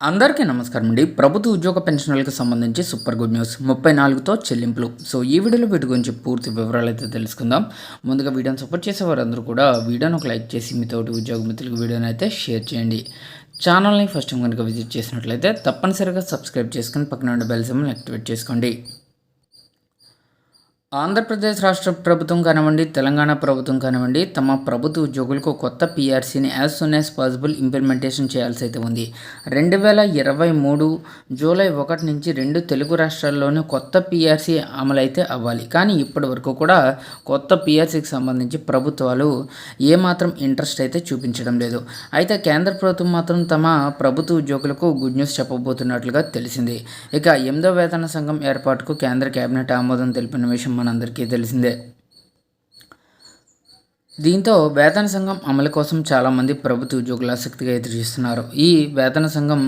అందరికీ నమస్కారం అండి. ప్రభుత్వ ఉద్యోగ పెన్షన్లకు సంబంధించి సూపర్ గుడ్ న్యూస్ ముప్పై నాలుగుతో చెల్లింపులు. సో ఈ వీడియోలో వీటి గురించి పూర్తి వివరాలు అయితే తెలుసుకుందాం. ముందుగా వీడియోని సపోర్ట్ చేసే వారందరూ కూడా వీడియోను ఒక లైక్ చేసి మీతోటి ఉద్యోగ మిత్రులకు వీడియోని అయితే షేర్ చేయండి. ఛానల్ని ఫస్ట్ టైం కనుక విజిట్ చేసినట్లయితే తప్పనిసరిగా సబ్స్క్రైబ్ చేసుకుని పక్కన ఉండే బెల్ సిమ్ని యాక్టివేట్ చేసుకోండి. ఆంధ్రప్రదేశ్ రాష్ట్ర ప్రభుత్వం కానివ్వండి తెలంగాణ ప్రభుత్వం కానివ్వండి తమ ప్రభుత్వ ఉద్యోగులకు కొత్త పీఆర్సీని as soon as possible implementation చేయాల్సి అయితే ఉంది. రెండు వేల ఇరవై మూడు జూలై ఒకటి నుంచి రెండు తెలుగు రాష్ట్రాల్లోనూ కొత్త పీఆర్సీ అమలైతే అవ్వాలి. కానీ ఇప్పటి వరకు కూడా కొత్త పీఆర్సీకి సంబంధించి ప్రభుత్వాలు ఏమాత్రం ఇంట్రెస్ట్ అయితే చూపించడం లేదు. అయితే కేంద్ర ప్రభుత్వం మాత్రం తమ ప్రభుత్వ ఉద్యోగులకు గుడ్ న్యూస్ చెప్పబోతున్నట్లుగా తెలిసింది. ఇక ఎనిమిదో వేతన సంఘం ఏర్పాటుకు కేంద్ర కేబినెట్ ఆమోదం తెలిపిన విషయం మనందరికీ తెలిసిందే. దీంతో వేతన సంఘం అమలు కోసం చాలామంది ప్రభుత్వ ఉద్యోగులు ఆసక్తిగా ఎదురుచూస్తున్నారు. ఈ వేతన సంఘం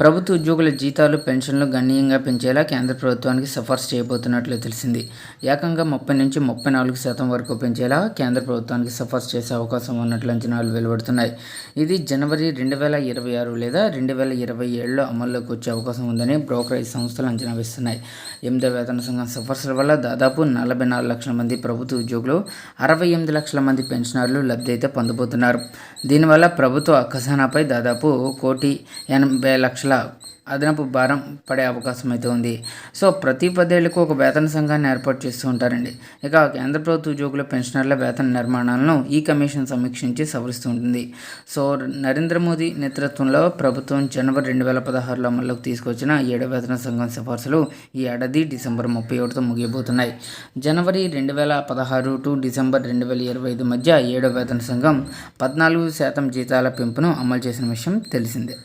ప్రభుత్వ ఉద్యోగుల జీతాలు పెన్షన్లు గణనీయంగా పెంచేలా కేంద్ర ప్రభుత్వానికి సిఫార్సు చేయబోతున్నట్లు తెలిసింది. ఏకంగా ముప్పై నుంచి ముప్పై నాలుగు శాతం వరకు పెంచేలా కేంద్ర ప్రభుత్వానికి సిఫార్సు చేసే అవకాశం ఉన్నట్లు అంచనాలు వెలువడుతున్నాయి. ఇది జనవరి రెండు వేల ఇరవై ఆరు లేదా రెండు వేల ఇరవై ఏడులో అమల్లోకి వచ్చే అవకాశం ఉందని బ్రోకరేజ్ సంస్థలు అంచనా వేస్తున్నాయి. ఎనిమిదో వేతన సంఘం సిఫార్సుల వల్ల దాదాపు నలభై నాలుగు లక్షల మంది ప్రభుత్వ ఉద్యోగులు అరవై ఎనిమిది లక్షల మంది పెన్షనర్లు లబ్ధి అయితే పొందబోతున్నారు. దీనివల్ల ప్రభుత్వ ఖజానాపై దాదాపు కోటి ఎనభై లక్షల అదనపు భారం పడే అవకాశం అయితే ఉంది. సో ప్రతి పదేళ్ళకు ఒక వేతన సంఘాన్ని ఏర్పాటు చేస్తూ ఉంటారండి. ఇక కేంద్ర ప్రభుత్వ ఉద్యోగుల పెన్షనర్ల వేతన నిర్మాణాలను ఈ కమిషన్ సమీక్షించి సవరిస్తూ ఉంటుంది. సో నరేంద్ర మోదీ నేతృత్వంలో ప్రభుత్వం జనవరి రెండు వేల పదహారులో అమల్లోకి తీసుకొచ్చిన ఏడో వేతన సంఘం సిఫార్సులు ఈ ఏడాది డిసెంబర్ ముప్పై ఒకటితో ముగియబోతున్నాయి. జనవరి రెండు వేల పదహారు టు డిసెంబర్ రెండు వేల ఇరవై ఐదు మధ్య ఏడో వేతన సంఘం పద్నాలుగు శాతం జీతాల పెంపును అమలు చేసిన విషయం తెలిసిందే.